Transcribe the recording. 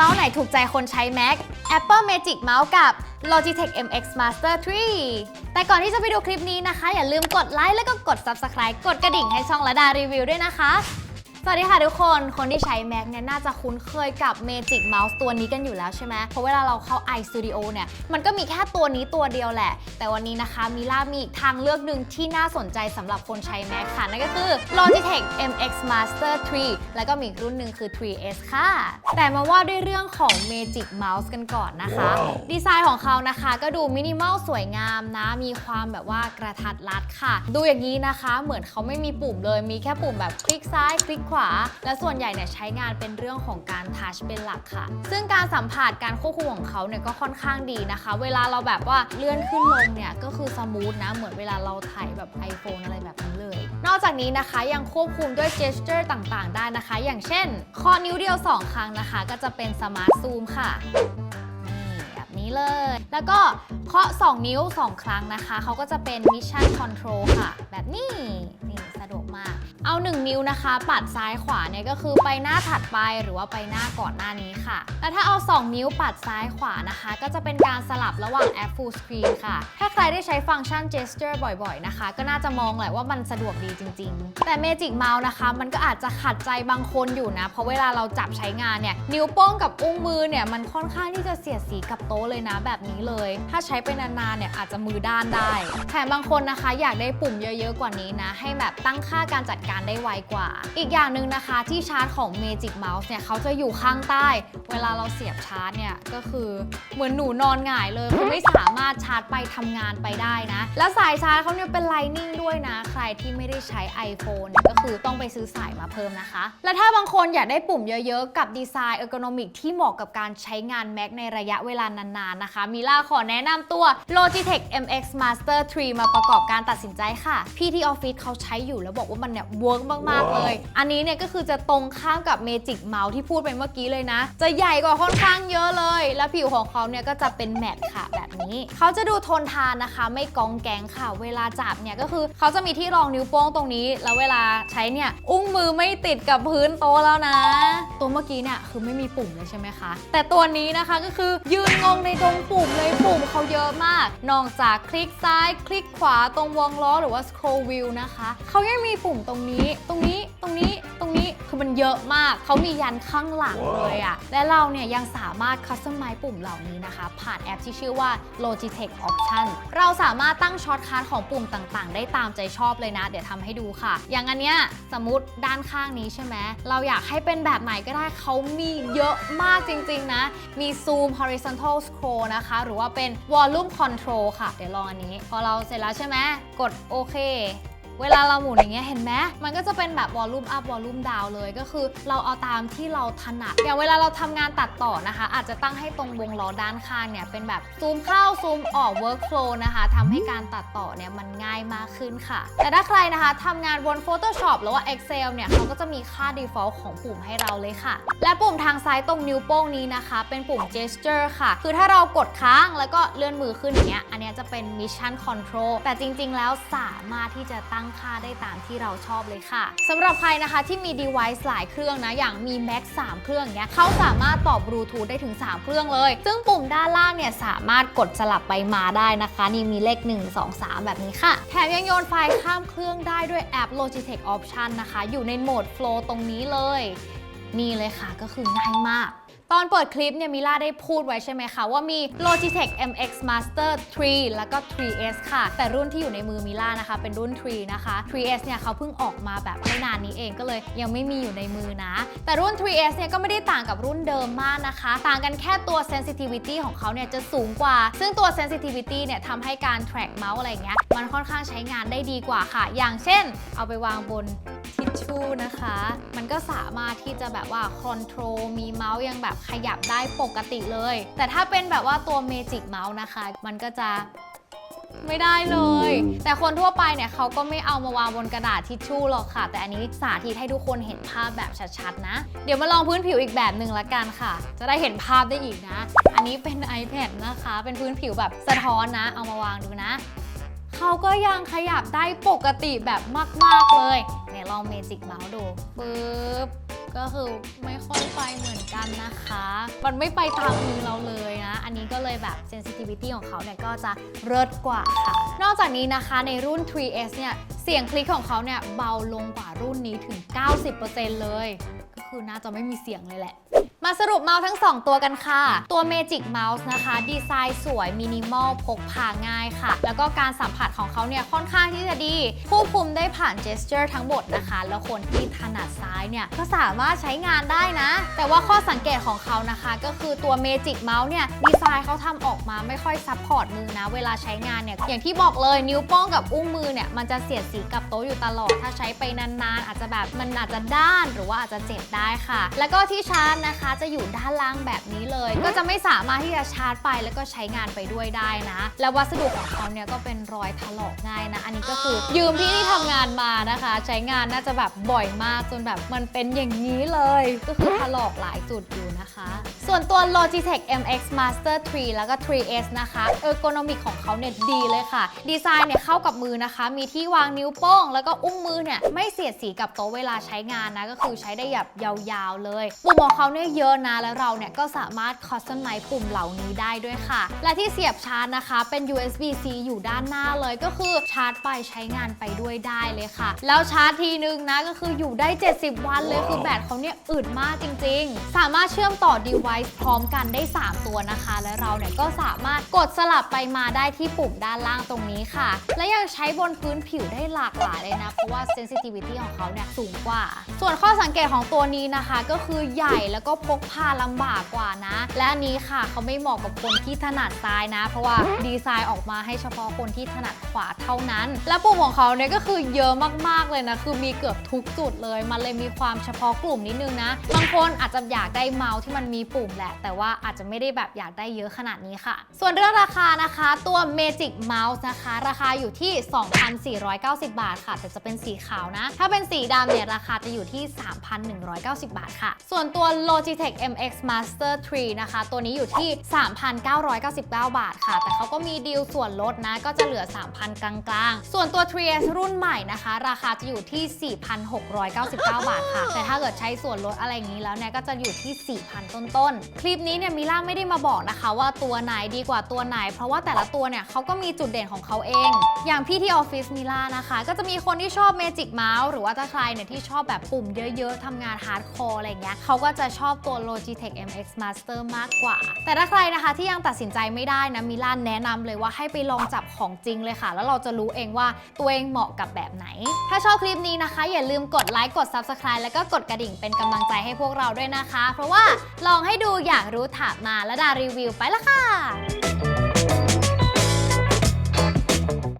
เมาส์ไหนถูกใจคนใช้ Mac Apple Magic Mouse กับ Logitech MX Master 3 แต่ก่อนที่จะไปดูคลิปนี้นะคะ อย่าลืมกดไลค์แล้วก็กด Subscribe กดกระดิ่งให้ช่องละดารีวิวด้วยนะคะ สวัสดีค่ะทุกคน คนที่ใช้ Mac เนี่ยน่าจะคุ้นเคยกับ Magic Mouse ตัวนี้กันอยู่แล้วใช่ไหมเพราะเวลาเราเข้า iStudio เนี่ย มันก็มีแค่ตัวนี้ตัวเดียวแหละ แต่วันนี้นะคะมิล่ามีอีกทางเลือกหนึ่งที่น่าสนใจสำหรับคนใช้ Mac ค่ะ นั่นก็คือ Logitech MX Master 3 แล้วก็มีอีกรุ่นหนึ่งคือ 3S ค่ะ แต่มาว่าด้วยเรื่องของ Magic Mouse กันก่อนนะคะดีไซน์ของเขานะคะก็ดูมินิมอลสวยงามนะ มีความแบบว่ากระทัดรัดค่ะ ดูอย่างนี้นะคะ เหมือนเขาไม่มีปุ่มเลย มีแค่ปุ่มแบบคลิกซ้ายคลิกขวา และส่วนใหญ่เนี่ยใช้งานเป็นเรื่องของการทัชเป็นหลักค่ะ ซึ่งการสัมผัสการควบคุมของเขาเนี่ยก็ค่อนข้างดีนะคะ เวลาเราแบบว่าเลื่อนขึ้นลงเนี่ยก็คือสมูทนะเหมือนเวลาเราถ่ายแบบ iPhone อะไรแบบนี้เลย นอกจากนี้นะคะยังควบคุมด้วย gesture ต่างๆ ได้นะคะ อย่างเช่นคอนิ้วเดียว 2 ครั้งนะคะ ก็จะเป็นสมาร์ทซูมค่ะนี่แบบนี้เลย แล้วก็เคาะ 2 นิ้ว 2 ครั้งนะคะ เขาก็จะเป็น Mission Control ค่ะ แบบนี้ นี่สะดวกมาก เอา 1 นิ้วนะคะ ปัดซ้ายขวาเนี่ยก็คือไปหน้าถัดไปหรือว่าไปหน้าก่อนหน้านี้ค่ะแล้วถ้าเอา 2 นิ้วปัดซ้ายขวานะคะ ก็จะเป็นการสลับระหว่างแอป Full Screen ค่ะ ถ้าใครได้ใช้ฟังก์ชัน Gesture บ่อยๆ นะคะ ก็น่าจะมองแหละว่ามันสะดวกดีจริง ๆ แต่ Magic Mouse นะคะ มันก็อาจจะขัดใจบางคนอยู่นะ เพราะเวลาเราจับใช้งานเนี่ย นิ้วโป้งกับอุ้งมือเนี่ย มันค่อนข้างที่จะเสียดสีกับโต๊ะเลยนะแบบนี้เลย ถ้าใช้ไปนานๆ เนี่ยอาจจะมือด้านได้ แถมบางคนนะคะ อยากได้ปุ่มเยอะ ๆ กว่านี้นะ ให้แบบตั้งค่าการจัดการได้ไวกว่า อีกอย่างหนึ่งนะคะที่ชาร์จของ Magic Mouse เนี่ยเขาจะอยู่ข้างใต้ เวลาเราเสียบชาร์จเนี่ยก็คือเหมือนหนูนอนหงายเลยคือไม่สามารถชาร์จไปทำงานไปได้นะ และสายชาร์จเขาเนี่ยเป็น Lightning ด้วยนะ ใครที่ไม่ได้ใช้ iPhone เนี่ยก็คือต้องไปซื้อสายมาเพิ่มนะคะ และถ้าบางคนอยากได้ปุ่มเยอะๆ กับดีไซน์เออร์โกนอมิกที่เหมาะกับการใช้งาน Mac ในระยะเวลานานๆนะคะมิล่าขอแนะนำตัว Logitech MX Master 3 มาประกอบการตัดสินใจค่ะ พี่ที่ออฟฟิศเขาใช้อยู่แล้วบอกว่ามันเนี่ยเวิร์กมากๆเลย อันนี้เนี่ยก็คือจะตรงข้ามกับ Magic Mouse ที่พูดไปเมื่อกี้เลยนะ จะใหญ่กว่าค่อนข้างเยอะเลย และผิวของเขาเนี่ยก็จะเป็นแมตต์ค่ะแบบนี้ เขาจะดูทนทานนะคะ ไม่กองแกงค่ะ เวลาจับเนี่ยก็คือเขาจะมีที่รองนิ้วโป้งตรงนี้ แล้วเวลาใช้เนี่ยอุ้งมือไม่ติดกับพื้นโต๊ะแล้วนะ ตัวเมื่อกี้เนี่ยคือไม่มีปุ่มเลยใช่ไหมคะ แต่ตัวนี้นะคะก็คือยืนงงในตรงปุ่มเลยปุ่มเขาเยอะมาก นอกจากคลิกซ้าย คลิกขวาตรงวงล้อหรือว่า scroll wheel นะคะ เขายังมีปุ่มตรงนี้ตรงนี้ ตรงนี้ ตรงนี้ คือมันเยอะมาก เขามียันข้างหลังเลยอะและเราเนี่ยยังสามารถ customize ปุ่มเหล่านี้นะคะ ผ่านแอปที่ชื่อว่า Logitech Option เราสามารถตั้งช็อตคัทของปุ่มต่างๆ ได้ตามใจชอบเลยนะ เดี๋ยวทำให้ดูค่ะ อย่างอันเนี้ยสมมติด้านข้างนี้ใช่ไหม เราอยากให้เป็นแบบไหนก็ได้ เขามีเยอะมากจริงๆนะ มี Zoom Horizontal Scroll นะคะ หรือว่าเป็น Volume Control ค่ะ เดี๋ยวลองอันนี้ พอเราเสร็จแล้วใช่ไหม กดโอเค เวลาเราหมุนอย่างเงี้ยเห็นไหมมันก็จะเป็นแบบวอลลุ่มอัพวอลลุ่มดาวเลยก็คือ เราเอาตามที่เราถนัดอย่างเวลาเราทำงานตัดต่อนะคะ อาจจะตั้งให้ตรงวงล้อด้านข้างเนี่ยเป็นแบบซูมเข้าซูมออก workflow นะคะทำให้การตัดต่อเนี่ยมันง่ายมากขึ้นค่ะ แต่ถ้าใครนะคะทำงานบน Photoshop หรือว่า Excel เนี่ยเขาก็จะมีค่า default ของปุ่มให้เราเลยค่ะ และปุ่มทางซ้ายตรงนิ้วโป้งนี้นะคะ เป็นปุ่ม gesture ค่ะ คือถ้าเรากดค้างแล้วก็เลื่อนมือขึ้นอย่างเงี้ยอันเนี้ยจะเป็น mission control แต่จริง ๆ แล้วสามารถที่จะตั้งค่าได้ตามที่เราชอบเลยค่ะสำหรับใครนะคะที่มี device หลายเครื่องนะอย่างมี Mac 3 เครื่องเงี้ยเขาสามารถต่อบลูทูธได้ถึง 3 เครื่องเลย ซึ่งปุ่มด้านล่างเนี่ยสามารถกดสลับไปมาได้นะคะ นี่มีเลข 1 2 3 แบบนี้ค่ะ แถมยังโยนไฟล์ข้ามเครื่องได้ด้วยแอป Logitech Option นะคะ อยู่ในโหมด Flow ตรงนี้เลย นี่เลยค่ะก็คือง่ายมาก ตอนเปิดคลิปเนี่ยมิล่าได้พูดไว้ใช่ไหมคะว่ามี Logitech MX Master 3 แล้วก็ 3S ค่ะ แต่รุ่นที่อยู่ในมือมิล่านะคะ เป็นรุ่น 3 นะคะ 3S เนี่ยเขาเพิ่งออกมาแบบไม่นานนี้เองก็เลยยังไม่มีอยู่ในมือนะ แต่รุ่น 3S เนี่ยก็ไม่ได้ต่างกับรุ่นเดิมมากนะคะ ต่างกันแค่ตัว sensitivity ของเขาเนี่ยจะสูงกว่า ซึ่งตัว sensitivity เนี่ยทำให้การ track เมาส์อะไรเงี้ยมันค่อนข้างใช้งานได้ดีกว่าค่ะ อย่างเช่น เอาไปวางบน ทิชชู่นะคะ มันก็สามารถที่จะแบบว่าคอนโทรลมีเมาส์ยังแบบขยับได้ปกติเลย แต่ถ้าเป็นแบบว่าตัวเมจิกเมาส์นะคะ มันก็จะไม่ได้เลย แต่คนทั่วไปเนี่ยเขาก็ไม่เอามาวางบนกระดาษทิชชู่หรอกค่ะ แต่อันนี้สาธิตให้ทุกคนเห็นภาพแบบชัดๆนะ เดี๋ยวมาลองพื้นผิวอีกแบบหนึ่งละกันค่ะ จะได้เห็นภาพได้อีกนะ อันนี้เป็น iPad นะคะ เป็นพื้นผิวแบบสะท้อนนะ เอามาวางดูนะ เขาก็ยังขยับได้ปกติแบบมากๆเลย ไหนลองเมจิกเมาส์ดูปึ๊บก็คือไม่ค่อยไปเหมือนกันนะคะ มันไม่ไปตามมือเราเลยนะ อันนี้ก็เลยแบบ sensitivity ของเขาเนี่ยก็จะเลิศกว่าค่ะ นอกจากนี้นะคะในรุ่น 3S เนี่ย เสียงคลิกของเขาเนี่ยเบาลงกว่ารุ่นนี้ถึง 90%เลย ก็คือน่าจะไม่มีเสียงเลยแหละ มาสรุปเมาส์ทั้ง 2 ตัวกันค่ะ ตัว Magic Mouse นะคะ ดีไซน์สวยมินิมอลพกพาง่ายค่ะ แล้วก็การสัมผัสของเขาเนี่ยค่อนข้างที่จะดี ควบคุมได้ผ่าน gesture ทั้งหมดนะคะ แล้วคนที่ถนัดซ้ายเนี่ย ก็สามารถใช้งานได้นะ แต่ว่าข้อสังเกตของเขานะคะ ก็คือตัว Magic Mouse เนี่ย ดีไซน์เขาทำออกมาไม่ค่อยซัพพอร์ตมือนะ เวลาใช้งานเนี่ย อย่างที่บอกเลยนิ้วโป้งกับอุ้งมือเนี่ยมันจะเสียดสีกับโต๊ะอยู่ตลอด ถ้าใช้ไปนานๆ อาจจะแบบมันอาจจะด้านหรือว่าอาจจะเจ็บได้ค่ะ แล้วก็ที่ชาร์จนะคะจะอยู่ด้านล่างแบบนี้เลย ก็จะไม่สามารถที่จะชาร์จไปแล้วก็ใช้งานไปด้วยได้นะ และวัสดุของเขาเนี่ยก็เป็นรอยถลอกง่ายนะ อันนี้ก็คือยืมที่ที่ทำงานมานะคะ ใช้งานน่าจะแบบบ่อยมากจนแบบมันเป็นอย่างนี้เลย ก็คือถลอกหลายจุดอยู่นะคะ ส่วนตัว Logitech MX Master 3 แล้วก็ 3S นะคะ เออร์โกนอมิกของเขาเนี่ยดีเลยค่ะ ดีไซน์เนี่ยเข้ากับมือนะคะ มีที่วางนิ้วโป้ง แล้วก็อุ้งมือเนี่ยไม่เสียดสีกับโต๊ะเวลาใช้งานนะ ก็คือใช้ได้แบบยาวๆเลย ปุ่มของเขาเนี่ยเยอะนะแล้วเราเนี่ยก็สามารถคอสตอมไมปุ่มเหล่านี้ได้ด้วยค่ะ และที่เสียบชาร์จนะคะเป็น USB-C อยู่ด้านหน้าเลยก็คือชาร์จไปใช้งานไปด้วยได้เลยค่ะ แล้วชาร์จทีนึงนะก็คืออยู่ได้ 70 วันเลยคือแบตเขาเนี่ยอึดมากจริง ๆ สามารถเชื่อมต่อ device พร้อมกันได้ 3 ตัวนะคะ และเราเนี่ยก็สามารถกดสลับไปมาได้ที่ปุ่มด้านล่างตรงนี้ค่ะ และยังใช้บนพื้นผิวได้หลากหลายเลยนะเพราะว่า sensitivity ของเขาเนี่ยสูงกว่า ส่วนข้อสังเกตของตัวนี้นะคะ ก็คือใหญ่แล้วก็พกพาลำบากกว่านะ และอันนี้ค่ะเขาไม่เหมาะกับคนที่ถนัดซ้ายนะ เพราะว่าดีไซน์ออกมาให้เฉพาะคนที่ถนัดขวาเท่านั้น และปุ่มของเขาเนี่ยก็คือเยอะมากๆเลยนะ คือมีเกือบทุกจุดเลย มันเลยมีความเฉพาะกลุ่มนิดนึงนะ บางคนอาจจะอยากได้เมาส์ที่มันมีปุ่มแหละ แต่ว่าอาจจะไม่ได้แบบอยากได้เยอะขนาดนี้ค่ะ ส่วนเรื่องราคานะคะตัว Magic Mouse นะคะ ราคาอยู่ที่ 2,490 บาทค่ะ แต่จะเป็นสีขาวนะ ถ้าเป็นสีดำเนี่ยราคาจะอยู่ที่ 3,190 บาทค่ะ ส่วนตัว Logitech MX Master 3 นะคะ ตัวนี้อยู่ที่ 3,999 บาทค่ะ แต่เขาก็มีดีลส่วนลดนะ ก็จะเหลือ 3,000 กลางๆ ส่วนตัว 3S รุ่นใหม่นะคะ ราคาจะอยู่ที่ 4,699 บาทค่ะ แต่ถ้าเกิดใช้ส่วนลดอะไรอย่างนี้แล้วเนี่ย ก็จะอยู่ที่ 4,000 ต้นๆ คลิปนี้เนี่ยมิล่าไม่ได้มาบอกนะคะว่าตัวไหนดีกว่าตัวไหน เพราะว่าแต่ละตัวเนี่ยเขาก็มีจุดเด่นของเขาเอง อย่างพี่ที่ออฟฟิศมิล่านะคะ ก็จะมีคนที่ชอบ Magic Mouse หรือว่าถ้าใครเนี่ยที่ชอบแบบปุ่มเยอะ ๆทำงานฮาร์ดคอร์อะไรเงี้ยเขาก็จะชอบตัว Logitech MX Master มากกว่า แต่ถ้าใครนะคะที่ยังตัดสินใจไม่ได้นะมิลานแนะนำเลยว่าให้ไปลองจับของจริงเลยค่ะ แล้วเราจะรู้เองว่าตัวเองเหมาะกับแบบไหน ถ้าชอบคลิปนี้นะคะ อย่าลืมกดไลค์กด Subscribe แล้วก็กดกระดิ่งเป็นกำลังใจให้พวกเราด้วยนะคะ เพราะว่าลองให้ดูอยากรู้ถามมาและดารีวิวไปละค่ะ